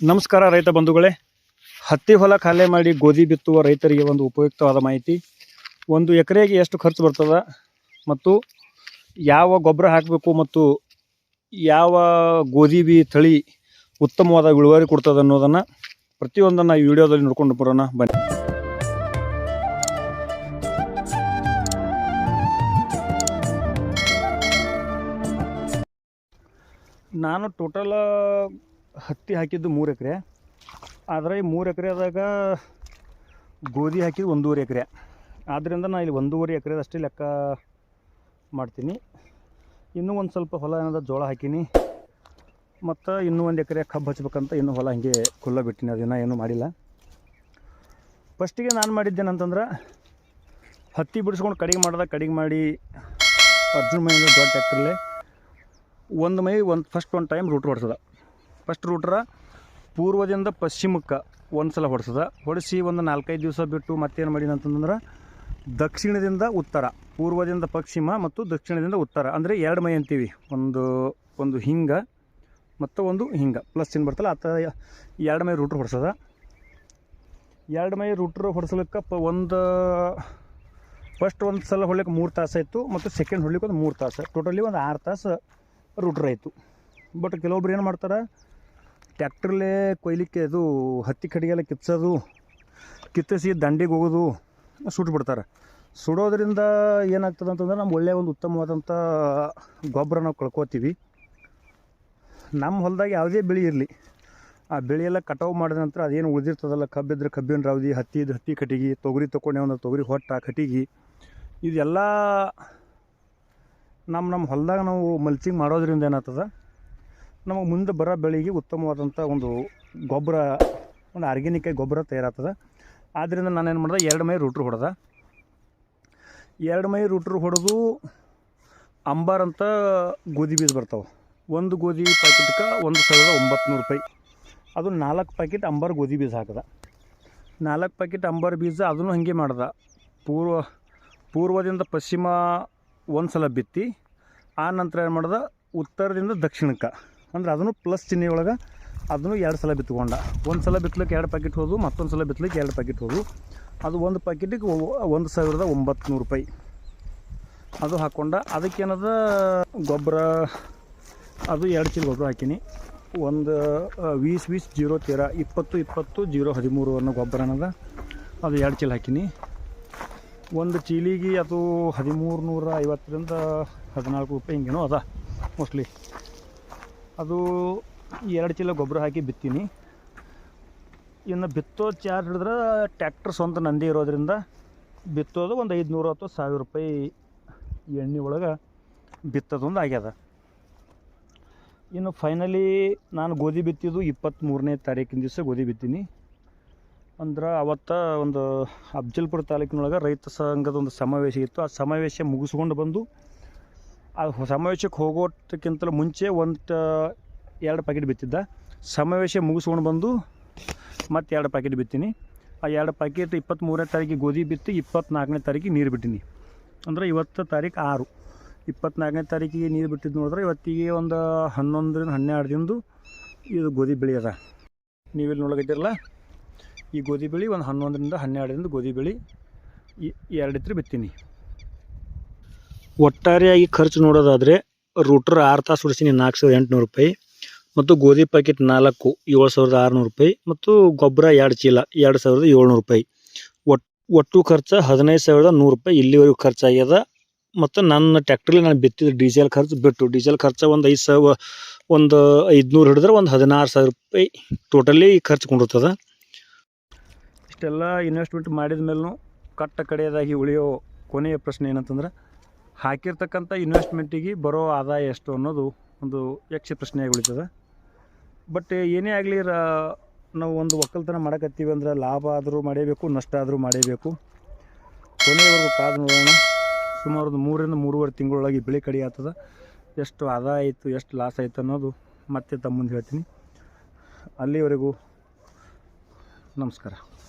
ನಮಸ್ಕಾರ ರೈತ ಬಂಧುಗಳೇ. ಹತ್ತಿ ಹೊಲ ಖಾಲಿ ಮಾಡಿ ಗೋಧಿ ಬಿತ್ತುವ ರೈತರಿಗೆ ಒಂದು ಉಪಯುಕ್ತವಾದ ಮಾಹಿತಿ. ಒಂದು ಎಕರೆಗೆ ಎಷ್ಟು ಖರ್ಚು ಬರ್ತದೆ ಮತ್ತು ಯಾವ ಗೊಬ್ಬರ ಹಾಕಬೇಕು ಮತ್ತು ಯಾವ ಗೋಧಿ ಬಿ ತಳಿ ಉತ್ತಮವಾದ ಇಳುವರಿ ಕೊಡ್ತದೆ ಅನ್ನೋದನ್ನು ಪ್ರತಿಯೊಂದನ್ನು ಈ ವಿಡಿಯೋದಲ್ಲಿ ನೋಡ್ಕೊಂಡು ಬರೋಣ, ಬನ್ನಿ. ನಾನು ಟೋಟಲ್ ಹತ್ತಿ ಹಾಕಿದ್ದು ಮೂರು ಎಕರೆ. ಆದರೆ ಈ ಮೂರು ಎಕರೆದಾಗ ಗೋಧಿ ಹಾಕಿದ್ದು ಒಂದೂವರೆ ಎಕರೆ. ಆದ್ದರಿಂದ ನಾನು ಇಲ್ಲಿ ಒಂದೂವರೆ ಎಕರೆದಷ್ಟೇ ಲೆಕ್ಕ ಮಾಡ್ತೀನಿ. ಇನ್ನೂ ಒಂದು ಸ್ವಲ್ಪ ಹೊಲ ಏನದ ಜೋಳ ಹಾಕೀನಿ. ಮತ್ತು ಇನ್ನೂ ಒಂದು ಎಕರೆ ಕಬ್ಬು ಹಚ್ಬೇಕಂತ ಇನ್ನೂ ಹೊಲ ಹೀಗೆ ಕೊಲ್ಲ ಬಿಟ್ಟಿನಿ ಅದನ್ನು ಏನೂ ಮಾಡಿಲ್ಲ. ಫಸ್ಟಿಗೆ ನಾನು ಮಾಡಿದ್ದೇನಂತಂದ್ರೆ ಹತ್ತಿ ಬಿಡಿಸ್ಕೊಂಡು ಕಡಿಗೆ ಮಾಡ್ದೆ ಕಡಿಗೆ ಮಾಡಿ ಅರ್ಜುನ್ ಮೈ ದೊಡ್ಡ ಟ್ಯಾಕ್ಟ್ರಲ್ಲೇ ಒಂದು ಮೈ ಒಂದು ಫಸ್ಟ್ ಒಂದು ಟೈಮ್ ರೂಟ್ ಹೊಡ್ಸದ ಫಸ್ಟ್ ರೂಟ್ರ ಪೂರ್ವದಿಂದ ಪಶ್ಚಿಮಕ್ಕೆ ಒಂದು ಸಲ ಹೊಡ್ಸದ. ಹೊಡೆಸಿ ಒಂದು ನಾಲ್ಕೈದು ದಿವಸ ಬಿಟ್ಟು ಮತ್ತೇನು ಮಾಡಿದೆ ಅಂತಂದ್ರೆ ದಕ್ಷಿಣದಿಂದ ಉತ್ತರ, ಪೂರ್ವದಿಂದ ಪಶ್ಚಿಮ ಮತ್ತು ದಕ್ಷಿಣದಿಂದ ಉತ್ತರ. ಅಂದರೆ ಎರಡು ಮೈ ಅಂತೀವಿ. ಒಂದು ಒಂದು ಹಿಂಗ ಮತ್ತು ಒಂದು ಹಿಂಗ. ಪ್ಲಸ್ ಏನು ಬರ್ತಲ್ಲ, ಆ ಥರ ಎರಡು ಮೈ ರೂಟ್ರ್ ಹೊಡ್ಸದ. ಎರಡು ಮೈ ರೂಟ್ರ್ ಹೊಡ್ಸಲಿಕ್ಕೆ ಪ ಒಂದು ಫಸ್ಟ್ ಒಂದು ಸಲ ಹೊಡ್ಲಿಕ್ಕೆ ಮೂರು ತಾಸು ಆಯಿತು ಮತ್ತು ಸೆಕೆಂಡ್ ಹೊಡ್ಲಿಕ್ಕೆ ಒಂದು ಮೂರು ತಾಸು. ಟೋಟಲಿ ಒಂದು ಆರು ತಾಸು ರೂಟ್ರ್ ಆಯಿತು. ಬಟ್ ಕೆಲವೊಬ್ರು ಏನು ಮಾಡ್ತಾರೆ ಟ್ಯಾಕ್ಟ್ರಲ್ಲೇ ಕೊಯ್ಲಿಕ್ಕೆ ಅದು ಹತ್ತಿ ಕಡೆಗೆಲ್ಲ ಕಿತ್ಸೋದು, ಕಿತ್ತಿಸಿ ದಂಡಿಗೆ ಹೋಗೋದು ಸುಟ್ಬಿಡ್ತಾರೆ ಸುಡೋದ್ರಿಂದ ಏನಾಗ್ತದೆ ಅಂತಂದ್ರೆ ನಮ್ಗೆ ಒಳ್ಳೆಯ ಒಂದು ಉತ್ತಮವಾದಂಥ ಗೊಬ್ಬರ ನಾವು ಕಳ್ಕೊತೀವಿ. ನಮ್ಮ ಹೊಲದಾಗ ಯಾವುದೇ ಬೆಳೆ ಇರಲಿ, ಆ ಬೆಳೆಯೆಲ್ಲ ಕಟಾವು ಮಾಡಿದ ನಂತರ ಅದೇನು ಉಳಿದಿರ್ತದಲ್ಲ ಕಬ್ಬಿದ್ರೆ ಕಬ್ಬಿನ ರೌದಿ ಹತ್ತಿ ಇದ್ರೆ ಹತ್ತಿ ಕಟ್ಟಿಗೆ, ತೊಗರಿ ತೊಗೊಂಡೆ ಒಂದು ತೊಗರಿ ಹೊಟ್ಟ ಕಟ್ಟಿಗೆ, ಇದೆಲ್ಲ ನಮ್ಮ ನಮ್ಮ ಹೊಲದಾಗ ನಾವು ಮಲ್ಚಿಂಗ್ ಮಾಡೋದ್ರಿಂದ ಏನಾಗ್ತದ? ನಮಗೆ ಮುಂದೆ ಬರೋ ಬೆಳೆಗೆ ಉತ್ತಮವಾದಂಥ ಒಂದು ಗೊಬ್ಬರ, ಒಂದು ಆರ್ಗ್ಯಾನಿಕ್ ಗೊಬ್ಬರ ತಯಾರಾಗ್ತದೆ. ಆದ್ದರಿಂದ ನಾನೇನು ಮಾಡ್ದೆ, ಎರಡು ಮೈ ರೂಟ್ರ್ ಹೊಡೆದ. ಎರಡು ಮೈ ರೂಟ್ರ್ ಹೊಡೆದು ಅಂಬಾರ್ ಅಂತ ಗೋಧಿ ಬೀಜ ಬರ್ತಾವೆ. ಒಂದು ಗೋಧಿ ಪ್ಯಾಕೆಟ್ಗೆ ಒಂದು ಸಾವಿರದ ಒಂಬತ್ತು ರೂಪಾಯಿ. ಅದು ನಾಲ್ಕು ಪ್ಯಾಕೆಟ್ ಅಂಬಾರ್ ಗೋಧಿ ಬೀಜ ಹಾಕದ. ನಾಲ್ಕು ಪ್ಯಾಕೆಟ್ ಅಂಬಾರ್ ಬೀಜ ಅದನ್ನು ಹಾಗೆ ಮಾಡ್ದೆ. ಪೂರ್ವ, ಪೂರ್ವದಿಂದ ಪಶ್ಚಿಮ ಒಂದು ಸಲ ಬಿತ್ತಿ, ಆ ನಂತರ ಏನು ಮಾಡ್ದೆ, ಉತ್ತರದಿಂದ ದಕ್ಷಿಣಕ್ಕೆ. ಅಂದ್ರೆ ಅದನ್ನು ಪ್ಲಸ್ ಚಿಹ್ನೆ ಒಳಗೆ ಅದನ್ನು ಎರಡು ಸಲ ಬಿತ್ಕೊಂಡ ಒಂದು ಸಲ ಬಿತ್ತಲಿಕ್ಕೆ ಎರಡು ಪ್ಯಾಕೆಟ್ ಹೋದು ಮತ್ತೊಂದು ಸಲ ಬಿತ್ತಲಿಕ್ಕೆ ಎರಡು ಪ್ಯಾಕೆಟ್ ಹೋದು ಅದು ಒಂದು ಪ್ಯಾಕೆಟಿಗೆ ಒಂದು ಸಾವಿರದ ಒಂಬತ್ತು ನೂರು ರೂಪಾಯಿ. ಅದು ಹಾಕ್ಕೊಂಡ ಅದಕ್ಕೇನದ ಗೊಬ್ಬರ, ಅದು ಎರಡು ಚೀಲ ಗೊಬ್ಬರ ಹಾಕೀನಿ. ಒಂದು ವೀಸ್ ವೀಸ್ ಜೀರೋ ತೇರ ಇಪ್ಪತ್ತು ಇಪ್ಪತ್ತು ಜೀರೋ ಹದಿಮೂರು ಅನ್ನೋ ಗೊಬ್ಬರ ಅನ್ನೋದ ಅದು ಎರಡು ಚೀಲ ಹಾಕೀನಿ. ಒಂದು ಚೀಲಿಗೆ ಅದು ಹದಿಮೂರು ನೂರ ಐವತ್ತರಿಂದ ಹದಿನಾಲ್ಕು ರೂಪಾಯಿ ಹಿಂಗೇನೋ ಅದ ಮೋಸ್ಟ್ಲಿ ಅದು ಎರಡು ಚೀಲ ಗೊಬ್ಬರ ಹಾಕಿ ಬಿತ್ತೀನಿ. ಇನ್ನು ಬಿತ್ತೋ ಚಾರ್ಜ್ ಹಿಡಿದ್ರೆ ಟ್ಯಾಕ್ಟ್ರ್ ಸ್ವಂತ ನಂದಿ ಇರೋದ್ರಿಂದ ಬಿತ್ತೋದು ಒಂದು ಐದುನೂರು ಅಥವಾ ಸಾವಿರ ರೂಪಾಯಿ ಎಣ್ಣೆ ಒಳಗೆ ಬಿತ್ತದೊಂದು ಆಗ್ಯದ. ಇನ್ನು ಫೈನಲಿ ನಾನು ಗೋಧಿ ಬಿತ್ತಿದ್ದು ಇಪ್ಪತ್ತ್ಮೂರನೇ ತಾರೀಕಿನ ದಿವಸ ಗೋಧಿ ಬಿತ್ತೀನಿ. ಅಂದ್ರೆ ಅವತ್ತು ಒಂದು ಅಫ್ಜಲ್ಪುರ ತಾಲೂಕಿನೊಳಗೆ ರೈತ ಸಂಘದ ಒಂದು ಸಮಾವೇಶ ಇತ್ತು. ಆ ಸಮಾವೇಶ ಮುಗಿಸ್ಕೊಂಡು ಬಂದು ಆ ಸಮಾವೇಶಕ್ಕೆ ಹೋಗೋದಕ್ಕಿಂತಲೂ ಮುಂಚೆ ಒಂದು ಎರಡು ಪ್ಯಾಕೆಟ್ ಬಿತ್ತಿದ್ದ. ಸಮಾವೇಶ ಮುಗಿಸ್ಕೊಂಡು ಬಂದು ಮತ್ತೆ ಎರಡು ಪ್ಯಾಕೆಟ್ ಬಿತ್ತೀನಿ. ಆ ಎರಡು ಪ್ಯಾಕೆಟ್ ಇಪ್ಪತ್ತ್ಮೂರನೇ ತಾರೀಕಿಗೆ ಗೋಧಿ ಬಿತ್ತಿ ಇಪ್ಪತ್ತ್ನಾಲ್ಕನೇ ತಾರೀಕಿಗೆ ನೀರು ಬಿಟ್ಟಿನಿ. ಅಂದರೆ ಇವತ್ತು ತಾರೀಕು ಆರು. ಇಪ್ಪತ್ತ್ನಾಲ್ಕನೇ ತಾರೀಕಿಗೆ ನೀರು ಬಿಟ್ಟಿದ್ದು ನೋಡಿದ್ರೆ ಇವತ್ತಿಗೆ ಒಂದು ಹನ್ನೊಂದರಿಂದ ಹನ್ನೆರಡು ದಿನದ್ದು ಇದು ಗೋಧಿ ಬೆಳೆ ಅದ. ನೀವಿಲ್ಲಿ ನೋಡಕತ್ತಿರಲ್ಲ ಈ ಗೋಧಿ ಬೆಳೆ ಒಂದು ಹನ್ನೊಂದರಿಂದ ಹನ್ನೆರಡರಿಂದ ಗೋಧಿ ಬೆಳೆ ಎರಡು ಇತ್ತು ಬಿತ್ತೀನಿ. ಒಟ್ಟಾರೆಯಾಗಿ ಖರ್ಚು ನೋಡೋದಾದರೆ ರೂಟ್ರ್ ಆರು ತಾಸು ಹೊಡಿಸಿನಿ ನಾಲ್ಕು ಸಾವಿರದ ಎಂಟುನೂರು ರೂಪಾಯಿ ಮತ್ತು ಗೋಧಿ ಪ್ಯಾಕೆಟ್ ನಾಲ್ಕು, ಏಳು ಸಾವಿರದ ಆರುನೂರು ರೂಪಾಯಿ ಮತ್ತು ಗೊಬ್ಬರ ಎರಡು ಚೀಲ, ಎರಡು ಸಾವಿರದ ಏಳ್ನೂರು ರೂಪಾಯಿ. ಒಟ್ಟು ಒಟ್ಟು ಖರ್ಚು ಹದಿನೈದು ಸಾವಿರದ ನೂರು ರೂಪಾಯಿ ಇಲ್ಲಿವರೆಗೂ ಖರ್ಚಾಗ್ಯದ ಮತ್ತು ನನ್ನ ಟ್ಯಾಕ್ಟ್ರಲ್ಲಿ ನಾನು ಬಿತ್ತಿದ ಡೀಸೆಲ್ ಖರ್ಚು ಬಿಟ್ಟು ಡೀಸೆಲ್ ಖರ್ಚು ಒಂದು ಐದು ಸಾವಿರ, ಒಂದು ಐದುನೂರು ಹಿಡಿದ್ರೆ ಒಂದು ಹದಿನಾರು ಸಾವಿರ ರೂಪಾಯಿ ಟೋಟಲಿ ಖರ್ಚು ಕೊಂಡಿರ್ತದೆ. ಇಷ್ಟೆಲ್ಲ ಇನ್ವೆಸ್ಟ್ಮೆಂಟ್ ಮಾಡಿದ ಮೇಲೂ ಕಟ್ಟ ಕಡೆಯದಾಗಿ ಉಳಿಯೋ ಕೊನೆಯ ಪ್ರಶ್ನೆ ಏನಂತಂದ್ರೆ ಹಾಕಿರ್ತಕ್ಕಂಥ ಇನ್ವೆಸ್ಟ್ಮೆಂಟಿಗೆ ಬರೋ ಆದಾಯ ಎಷ್ಟು ಅನ್ನೋದು ಒಂದು ಯಕ್ಷ ಪ್ರಶ್ನೆಯಾಗಿ ಉಳಿತದೆ ಬಟ್ ಏನೇ ಆಗಲಿ ನಾವು ಒಂದು ಒಕ್ಕಲ್ತನ ಮಾಡಕತ್ತೀವಿ ಅಂದ್ರೆ ಲಾಭ ಆದರೂ ಮಾಡೇಬೇಕು, ನಷ್ಟ ಆದರೂ ಮಾಡೇಬೇಕು. ಕೊನೆಯವರೆಗೂ ಕಾದು ನೋಡೋಣ. ಸುಮಾರು ಒಂದು ಮೂರರಿಂದ ಮೂರುವರೆ ತಿಂಗಳೊಳಗೆ ಬೆಳೆ ಕಡಿ ಆಗ್ತದೆ. ಎಷ್ಟು ಆದಾಯ ಆಯಿತು, ಎಷ್ಟು ಲಾಸ್ ಆಯಿತು ಅನ್ನೋದು ಮತ್ತೆ ತಮ್ಮ ಮುಂದೆ ಹೇಳ್ತೀನಿ. ಅಲ್ಲಿವರೆಗೂ ನಮಸ್ಕಾರ.